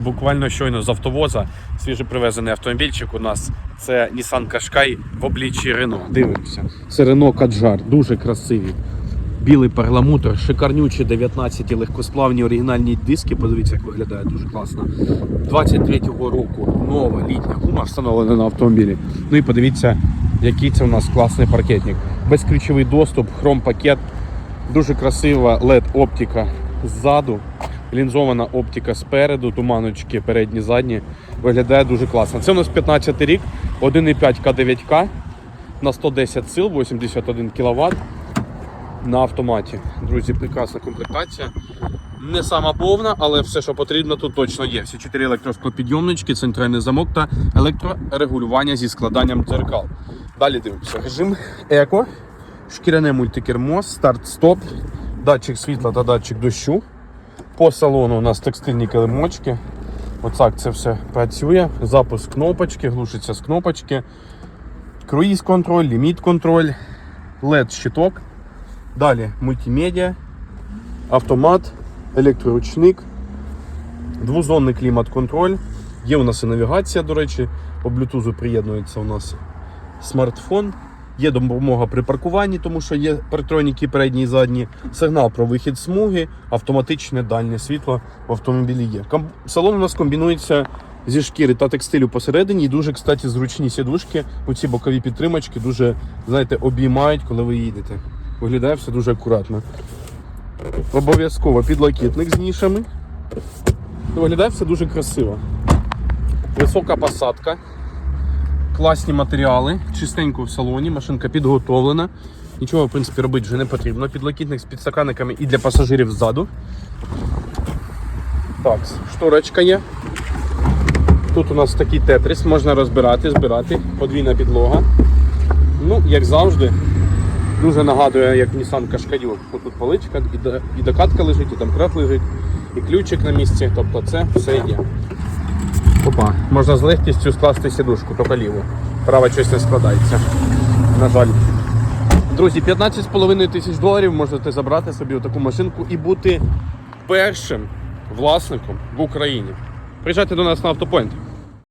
Буквально щойно з автовоза свіжепривезений автомобільчик у нас це Nissan Qashqai в обличчі Рено. Дивимося. Це Renault Kadjar, дуже красиві. Білий перламутр, шикарнючі 19 легкосплавні оригінальні диски. Подивіться, як виглядає дуже класно. 23-го року нова літня гума встановлена на автомобілі. Ну і подивіться, який це у нас класний паркетник. Безключовий доступ, хром-пакет, дуже красива LED-оптика ззаду. Лінзована оптика спереду, туманочки передні, задні. Виглядає дуже класно. Це у нас 15 рік, 1,5 К9К на 110 сил, 81 кВт на автоматі. Друзі, прекрасна комплектація. Не сама повна, але все, що потрібно, тут точно є. Всі чотири електросклопідйомнички, центральний замок та електрорегулювання зі складанням дзеркал. Далі дивимося. Режим еко, шкіряне мультикермо, старт-стоп, датчик світла та датчик дощу. По салону у нас текстильні килимочки. Оцак це все працює. Запуск кнопочки, глушиться з кнопочки. Круїз контроль, ліміт контроль, LED щиток. Далі мультимедіа, автомат, електроручник, двозонний клімат-контроль. Є у нас і навігація, до речі, по Bluetooth приєднується у нас смартфон. Є допомога при паркуванні, тому що є партроніки передні і задні, сигнал про вихід смуги, автоматичне дальнє світло в автомобілі є. Салон у нас комбінується зі шкіри та текстилю посередині. І дуже, кстати, зручні сідушки. Оці бокові підтримочки дуже, знаєте, обіймають, коли ви їдете. Виглядає все дуже акуратно. Обов'язково підлокітник з нішами. Виглядає все дуже красиво. Висока посадка класні матеріали, чистенько в салоні, машинка підготовлена. Нічого, в принципі, робити вже не потрібно. Підлокітник з підстаканниками і для пасажирів ззаду. Так, шторочка є. Тут у нас такий тетрис, можна розбирати, збирати, подвійна підлога. Ну, як завжди, дуже нагадує, як Nissan Qashqai. Ось Тут поличка, і, докатка лежить, і там крат лежить, і ключик на місці. Тобто це все є. Опа, можна з легкістю скласти сідушку, тільки ліву. Права щось не складається. На жаль. Друзі, 15,5 тисяч доларів можете забрати собі таку машинку і бути першим власником в Україні. Приїжджайте до нас на автопоінт.